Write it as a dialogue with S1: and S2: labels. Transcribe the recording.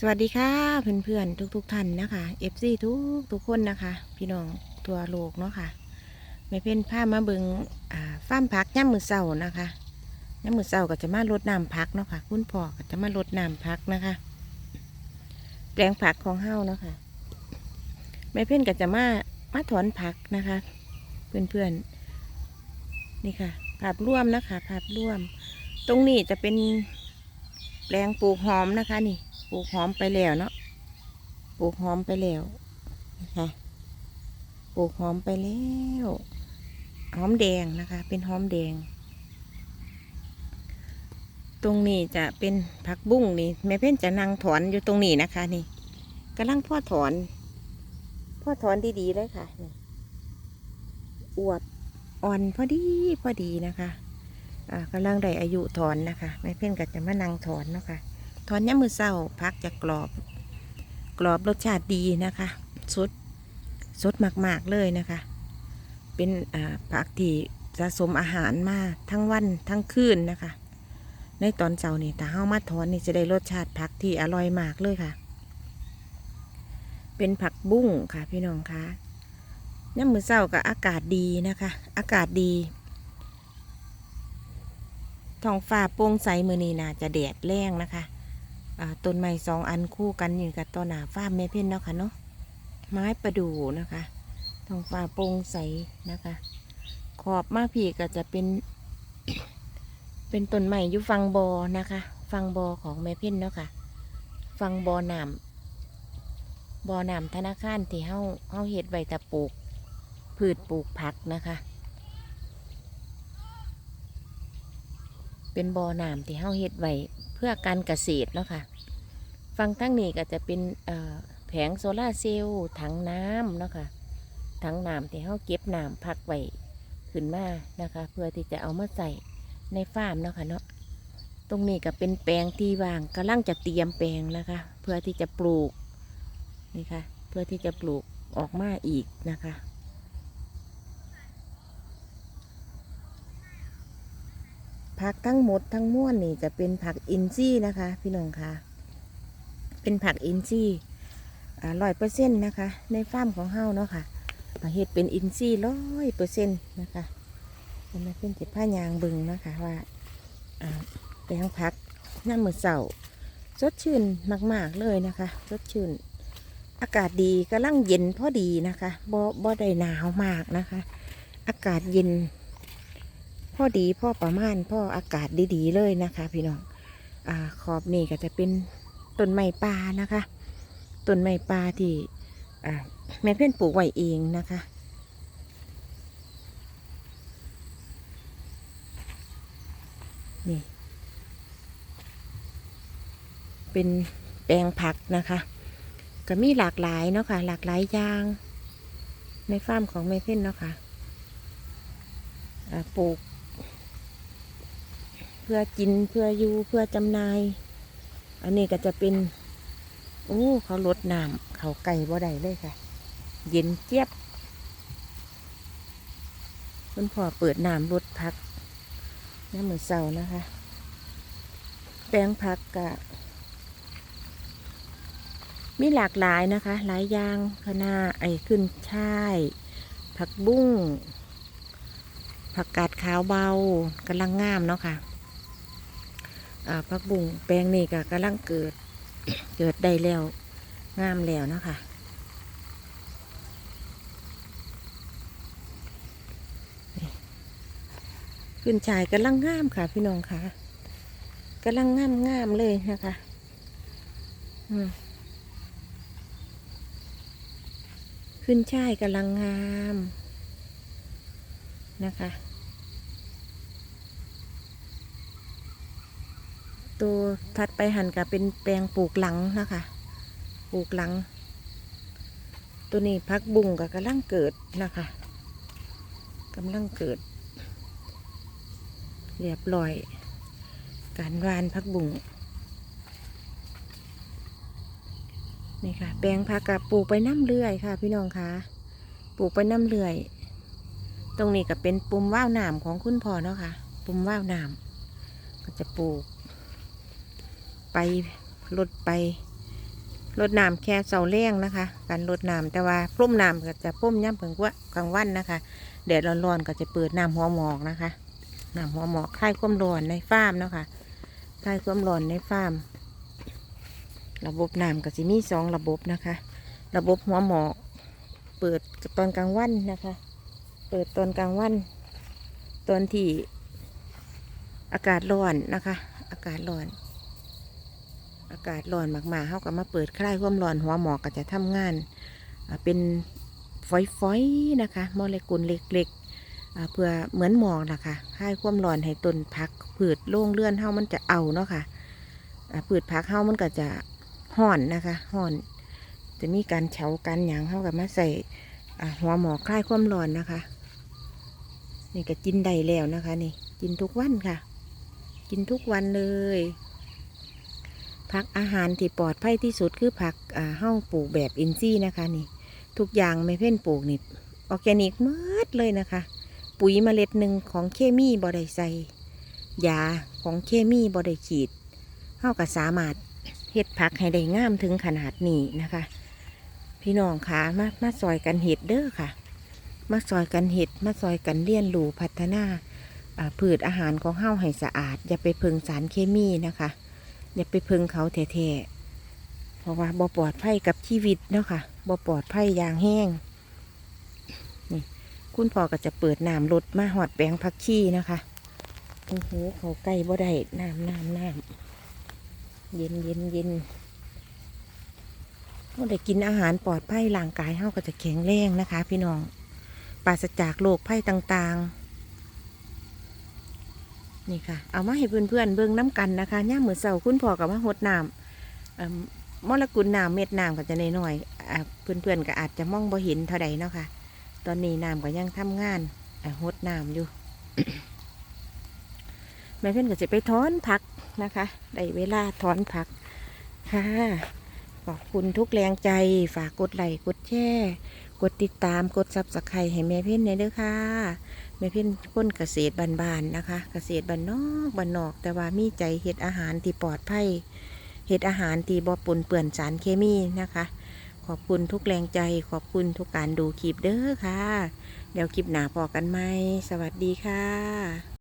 S1: สวัสดีค่ะเพื่อนๆทุกๆท่านนะคะ FC ทุกทุกคนนะคะ พี่น้องทั่วโลกเนาะค่ะแม่เพ่นผ้ามาเบิงอ่าฟามพักย่ำมือเสานะคะย่ำมือเสาก็จะมารดน้ำพักเนาะค่ะคุณพ่อก็จะมารดน้ำพักนะคะ แปลงผักของเฮาเนาะค่ะแม่เพ่นก็จะมามาถอนผักนะคะ เพื่อนๆนี่ค่ะภาพร่วมนะคะภาพร่วม ตรงนี้จะเป็นแปลงปลูกหอมนะคะนี่ ปลูกหอมไปแล้วเนาะปลูกหอมไปแล้วนะคะปลูกหอมไปแล้วหอมแดงนะคะ เป็นหอมแดง ตรงนี้จะเป็นผักบุ้งนี่แม่เพ่นจะนั่งถอนอยู่ตรงนี้นะคะนี่กำลังพ่อถอน พ่อถอนดีๆเลยค่ะนี่อวบอ่อนพอดีพอดีนะคะ อ่ากำลังได้อายุถอนนะคะแม่เพ่นก็จะมานั่งถอนเนาะค่ะ ถอนย้ำมือเศร้าพักจะกรอบ กรอบรสชาติดีนะคะสดสดมากๆเลยนะคะ เป็นผักที่สะสมอาหารมาทั้งวันทั้งคืนนะคะ ในตอนเช้านี่ถ้าเฮามาถอนนี่จะได้รสชาติผักที่อร่อยมากเลยค่ะ เป็นผักบุ้งค่ะพี่น้องคะย้ำมือเศร้ากับอากาศดีนะคะ อากาศดีท้องฟ้าโปร่งใสมือนีนาจะแดดแรงนะคะ ต้นไม้สองอันคู่กันอยู่กับต้นหนาฟ้าแม่เพ่นเนาะค่ะเนาะไม้ประดู่นะคะท้องฟ้าโปร่งใสนะคะ ขอบมาพี่ก็จะเป็น เป็นต้นไม้อยู่ฟังบอนะคะ ฟังบอของแม่เพ่นเนาะค่ะ ฟังบอน้ำบอน้ำธนาคารที่เฮาเฮาเฮ็ดไว้แต่ปลูก พืชปลูกผักนะคะ เป็นบอน้ำที่เฮาเฮ็ดไว้ เพื่อการเกษตรเนาะค่ะฟังทั้งนี้ก็จะเป็นแผงโซลาเซลล์ถังน้ำเนาะค่ะถังน้ำที่เฮาเก็บน้ำพักไว้ขึ้นมานะคะ เพื่อที่จะเอามาใส่ในฟาร์มเนาะค่ะเนาะตรงนี้ก็เป็นแปลงที่ว่างกำลังจะเตรียมแปลงนะคะ เพื่อที่จะปลูกนี่ค่ะเพื่อที่จะปลูกออกมาอีกนะคะ ผักทั้งหมดทั้งม้วนนี่จะเป็นผักอินทรีย์นะคะ พี่น้องคะเป็นผักอินทรีย์ร้อยเปอร์เซ็นต์นะคะ ในฟาร์มของเฮาเนาะค่ะอ่าเฮ็ดเป็นอินทรีย์ร้อยเปอร์เซ็นต์นะคะอันนี้เป็นจิผ้ายางบึงนะคะว่าแปลงผักน้ามือเสาสดชื่นมาก ๆ เลยนะคะสดชื่น อากาศดีกำลังเย็นพอดีนะคะบ่บ่ได้หนาวมากนะคะ อากาศเย็น พ่อดีพ่อประมาณพ่ออากาศดีๆเลยนะคะ พี่น้องอ่าขอบนี่ก็จะเป็นต้นไม้ป่านะคะต้นไม้ป่าที่อ่าแม่เพื่อนปลูกไว้เองนะคะนี่เป็นแปลงผักนะคะ ก็มีหลากหลายเนาะค่ะหลากหลายอย่าง ในฟาร์มของแม่เพ่นเนาะค่ะอ่าปลูก พื่อกินเพื่ออยู่เพื่อจำหน่าย อันนี้ก็จะเป็นโอ้เขาลดน้ำเขาไก่บ่ได้เลยค่ะ เย็นเจี๊ยบคุณพ่อเปิดน้ำลดพักน้ำมือนเสานะคะ แปลงผักกะมีหลากหลายนะคะ หลายอย่างคะนาไอ้ขึ้นช่าย ผักบุ้ง ผักกาดขาวเบากำลังงามเนาะค่ะาผักบุ้งแปลงนี่ก็กำลังเกิด เกิดได้แล้ว งามแล้วนะคะขึ้นชายกำลังงามค่ะ พี่น้องค่ะกำลังงามงามเลยนะคะขึ้นชายกำลังงามนะคะ ตัวถัดไปหันกับเป็นแปลงปลูกหลังนะคะปลูกหลัง ตัวนี้พักบุ้งกับกำลังเกิดนะคะกำลังเกิด เรียบร้อย การวานพักบุ้งนี่ค่ะ แปลงผักกับปลูกไปน้ำเลื่อยค่ะ พี่น้องคะปลูกไปน้ำเลื่อย ตรงนี้ก็เป็นปุ่มว่าวหนามของคุณพ่อเนาะค่ะ ปุ่มว่าวหนามก็จะปลูก ไปลดไปรดน้ำแค่เสาแรงนะคะ การรดน้ำแต่ว่าพร่มน้ำก็จะพร่มย่ำเพิ่งว่ากลางวันนะคะแดดร้อนๆก็จะเปิดน้ำหัวหมอกนะคะน้ำหัวหมอกคลายความร้อนในฟาร์มเนาะคะคลายความร้อนในฟาร์ม ระบบน้ำก็จะมีสองระบบนะคะ ระบบหัวหมอกเปิดตอนกลางวันนะคะ เปิดตอนกลางวันตอนที่อากาศร้อนนะคะ อากาศร้อน อากาศร้อนมากๆเขาก็มาเปิดคลายความร้อนหัวหมอกก็จะทำงานเป็นฝอยๆนะคะโมเลกุลเล็กๆเพื่อเหมือนหมอกนะคะคลายความร้อนให้ต้นพักพืชโล่งเลื่อนเฮามันจะเอาเนาะค่ะอ่าพืชพักเฮามันก็จะห่อนนะคะห่อน จะมีการเฉากันหยางเฮากับมาใส่หัวหมอกคลายความร้อนนะคะ นี่ก็กินได้แล้วนะคะ นี่กินทุกวันค่ะ กินทุกวันเลย ผักอาหารที่ปลอดภัยที่สุดคือผักอ่าเฮ้าปลูกแบบอินทรีย์นะคะนี่ ทุกอย่างไม่เพ่นปลูกนี่ออร์แกนิกเมืดเลยนะคะ ปุ๋ยเมล็ดหนึ่งของเคมีบอไดใส่ยาของเคมีบอได้ฉีดเฮาก็สามารถเฮ็ดผักให้ได้งามถึงขนาดนี้นะคะ พี่น้องคะมามาซอยกันเห็ดเด้อค่ะ มาซอยกันเห็ดมาซอยกันเลี้ยนรูพัฒนาอ่าพืชอาหารของเฮาให้สะอาด อย่าไปพึ่งสารเคมีนะคะ อย่าไปพึงเขาแท้ๆเพราะว่าบ่ปลอดภัยกับชีวิตเนาะค่ะบ่ปลอดภัยอย่างแห้งนี่คุณพ่อก็จะเปิดน้ำรดมาหอดแปลงผักชีนะคะโอ้โหเขาใกล้บ่ได้น้ำน้ำน้ำเย็นเย็นเย็นเราได้กินอาหารปลอดภัยร่างกายเฮาก็จะแข็งแรงนะคะ พี่น้องปราศจากโรคภัยต่างๆ นี่ค่ะ เอามาให้เพื่อนๆเบิ่งน้ำกันนะคะย่ามมือเสาคุณพ่อกับมาหดน้ำมมอลกุลน้ำเม็ดน้ำก็จะน้อยๆอ่าเพื่อนๆก็อาจจะมองบ่เห็นเท่าใดเนาะค่ะ ตอนนี้น้ำก็ยังทำงานหดน้ำอยู่แม่เพื่อนก็จะไปถอนผักนะคะ ได้เวลาถอนผักค่ะ ขอบคุณทุกแรงใจ ฝากกดไลค์กดแชร์กดติดตามกดซับสไครต์ให้แม่เพื่อนในเด้อค่ะแม่เพ่นคนเกษตรบ้านๆนะคะ เกษตรบ้านนอกบ้านนอก แต่ว่ามีใจเฮ็ดอาหารที่ปลอดภัยเฮ็ดอาหารที่บ่ปนเปื้อนสารเคมีนะคะ ขอบคุณทุกแรงใจขอบคุณทุกการดูคลิปเด้อค่ะ เดี๋ยวคลิปหน้าพอกันไหมสวัสดีค่ะ